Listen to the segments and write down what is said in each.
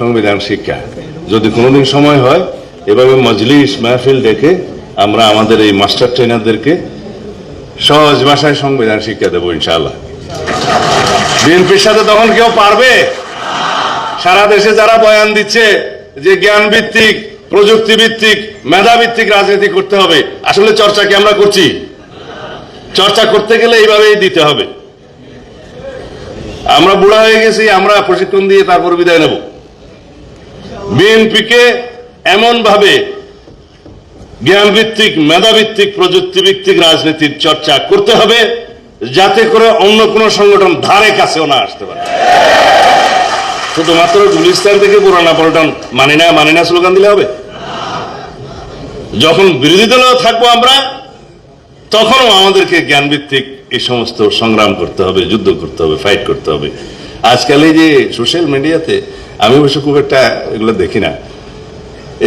সংবিধান শিক্ষা। যদি কোনোদিন সময় হয়, এভাবে মজলিস, মাহফিল দেখে আমরা আমাদের এই মাস্টার ট্রেনারদেরকে সহজ ভাষায় সংবিধান শিক্ষা দেবো, ইনশাআল্লাহ। বিএনপির সাথে তখন কেউ পারবে? সারা দেশে যারা বয়ান দিচ্ছে যে জ্ঞান ভিত্তিক প্রযুক্তি ভিত্তিক মেধা ভিত্তিক রাজনীতি করতে হবে, আসলে চর্চা কি আমরা করছি? চর্চা করতে গেলে এইভাবেই দিতে হবে। আমরা বুড়া হয়ে গেছি, আমরা প্রশিক্ষণ দিয়ে তারপর বিদায় নেব। বিএনপিকে এমন ভাবে জ্ঞান ভিত্তিক মেধা ভিত্তিক প্রযুক্তি ভিত্তিক রাজনীতির চর্চা করতে হবে যাতে করে অন্য কোন সংগঠন ধারে কাছেও না আসতে পারে। শুধুমাত্র গুলিস্তান থেকে পুরানা পল্টন মানি না মানি না স্লোগান দিলে হবে। যখন বিরোধী দলেও থাকব আমরা, তখনও আমাদেরকে জ্ঞান ভিত্তিক এই সমস্ত সংগ্রাম করতে হবে, যুদ্ধ করতে হবে ফাইট করতে হবে। আজকাল এই যে সোশ্যাল মিডিয়াতে আমি অবশ্য খুব একটা এগুলো দেখি না।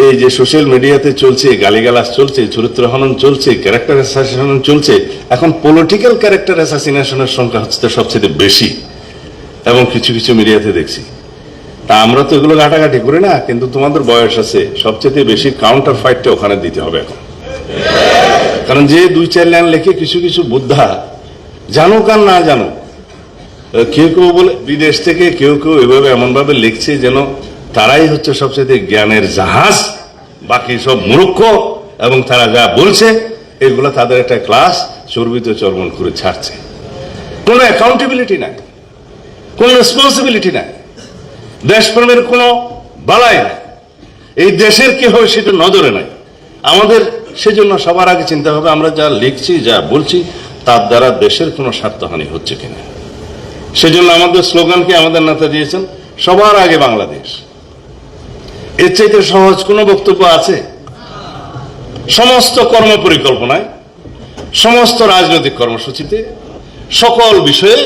এই যে সোশ্যাল মিডিয়াতে চলছে গালিগালাস চলছে, চরিত্র হনন চলছে ক্যারেক্টার অ্যাসাসিনেশন চলছে, এখন পলিটিক্যাল ক্যারেক্টার অ্যাসাসিনেশনের সংখ্যা হচ্ছে সবচেয়ে বেশি, এবং কিছু কিছু মিডিয়াতে দেখছি। তা আমরা তো এগুলো ঘাটাঘাটি করি না, কিন্তু তোমাদের বয়স আছে, সবচেয়ে বেশি কাউন্টার ফাইটটা ওখানে দিতে হবে এখন। কারণ যে দুই চার লাইন লেখে কিছু কিছু বুদ্ধা, জানুক আর না জানুক কেউ কেউ বলে বিদেশ থেকে কেউ কেউ এভাবে এমন ভাবে লিখছে যেন তারাই হচ্ছে সবচেয়ে জ্ঞানের জাহাজ, বাকি সব মূর্খ, এবং তারা যা বলছে, এগুলো তাদের একটা ক্লাস চর্বিত চর্মন করে ছাড়ছে। কোনো অ্যাকাউন্টেবিলিটি নাই, কোনো রেসপন্সিবিলিটি নাই, দেশপ্রেমের কোনো বালাই নাই, এই দেশের কি হবে সেটা নজরে নাই। আমাদের সেজন্য সবার আগে চিন্তা হবে, আমরা যা লিখছি, যা বলছি, তার দ্বারা দেশের কোনো স্বার্থহানি হচ্ছে কিনা। সেজন্য আমাদের স্লোগানকে আমাদের নেতা দিয়েছেন? সবার আগে বাংলাদেশ। এর চাইতে সহজ কোনো বক্তব্য আছে? সমস্ত কর্ম পরিকল্পনায় সমস্ত রাজনৈতিক কর্মসূচিতে, সকল বিষয়ে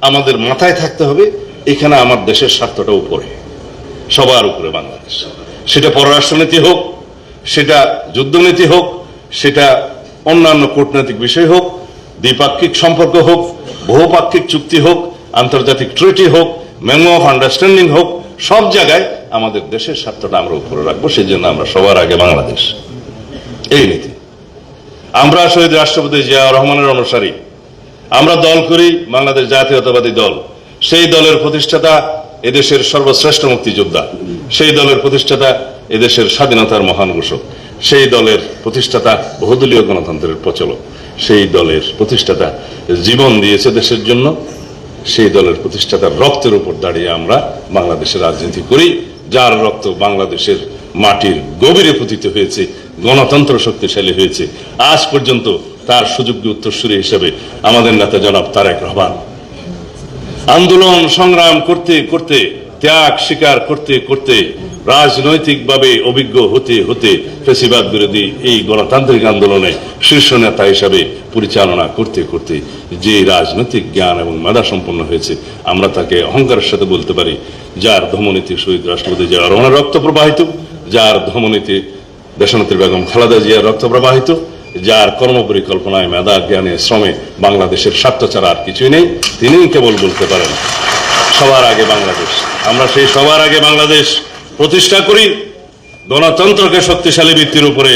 আমাদের মাথায় থাকতে হবে, এখানে আমার দেশের স্বার্থটা উপরে, সবার উপরে বাংলাদেশ। সেটা পররাষ্ট্রনীতি হোক, সেটা যুদ্ধনীতি হোক, সেটা অন্যান্য কূটনৈতিক বিষয় হোক, দ্বিপাক্ষিক সম্পর্ক হোক, বহুপাক্ষিক চুক্তি হোক আন্তর্জাতিক ট্রিটি হোক, মেমো অফ আন্ডারস্ট্যান্ডিং হোক, সব জায়গায় আমাদের দেশের স্বার্থটা আমরা উপরে রাখব সেই জন্য আমরা সবার আগে বাংলাদেশ। এই নীতি। আমরা শহীদ রাষ্ট্রপতি জিয়া রহমানের অনুসারী। আমরা দল করি, বাংলাদেশ জাতীয়তাবাদী দল। সেই দলের প্রতিষ্ঠাতা এদেশের সর্বশ্রেষ্ঠ মুক্তিযোদ্ধা। সেই দলের প্রতিষ্ঠাতা এদেশের স্বাধীনতার মহান ঘোষক। সেই দলের প্রতিষ্ঠাতা বহুদলীয় গণতন্ত্রের প্রচলক। সেই দলের প্রতিষ্ঠাতা জীবন দিয়েছে দেশের জন্য। সেই দলের প্রতিষ্ঠাতার রক্তের উপর দাঁড়িয়ে আমরা বাংলাদেশের রাজনীতি করি, যার রক্ত বাংলাদেশের মাটির গভীরে পতিত হয়েছে, গণতন্ত্র শক্তিশালী হয়েছে। আজ পর্যন্ত তার সুযোগ্য উত্তরসূরি হিসেবে আমাদের নেতা জনাব তারেক রহমান। আন্দোলন সংগ্রাম করতে করতে, ত্যাগ স্বীকার করতে করতে রাজনৈতিকভাবে অভিজ্ঞ হতে হতে ফেসিবাদ বিরোধী এই গণতান্ত্রিক আন্দোলনে শীর্ষ নেতা হিসাবে পরিচালনা করতে করতে যে রাজনৈতিক জ্ঞান এবং মেধা সম্পন্ন হয়েছে, আমরা তাকে অহংকারের সাথে বলতে পারি, যার ধমনীতি শহীদ রাষ্ট্রপতি জিয়া রহমানের রক্ত প্রবাহিত, যার ধমনীতি দেশনেত্রী বেগম খালেদা জিয়ার রক্ত প্রবাহিত, যার কর্মপরিকল্পনায় মেধা জ্ঞানে শ্রমে বাংলাদেশের স্বার্থ ছাড়া আর কিছুই নেই, তিনিই কেবল বলতে পারেন, সবার আগে বাংলাদেশ। আমরা সেই সবার আগে বাংলাদেশ। প্রতিষ্ঠা করি, গণতন্ত্রকে শক্তিশালী ভিত্তির উপরে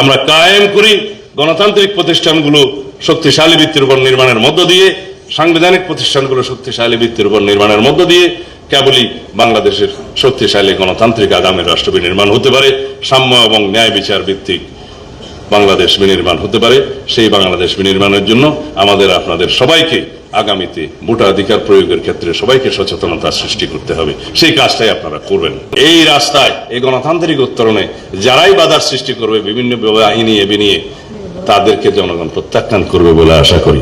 আমরা কায়েম করি, গণতান্ত্রিক প্রতিষ্ঠানগুলো শক্তিশালী ভিত্তির উপর নির্মাণের মধ্য দিয়ে, সাংবিধানিক প্রতিষ্ঠানগুলো শক্তিশালী ভিত্তির উপর নির্মাণের মধ্য দিয়ে, কেবলই বাংলাদেশের শক্তিশালী গণতান্ত্রিক আগামী রাষ্ট্র নির্মাণ হতে পারে, সাম্য এবং ন্যায় বিচার ভিত্তিক বাংলাদেশ বিনির্মাণ হতে পারে, সেই বাংলাদেশ বিনির্মাণের জন্য আমাদের আপনাদের সবাইকে আগামীতে ভোটাধিকার প্রয়োগের ক্ষেত্রে সবাইকে সচেতনতা সৃষ্টি করতে হবে। সেই কাজটাই আপনারা করবেন। এই রাস্তায়, এই গণতান্ত্রিক উত্তরণে যারাই বাধার সৃষ্টি করবে বিভিন্ন আইনি এ নিয়ে তাদেরকে জনগণ প্রত্যাখ্যান করবে বলে আশা করি।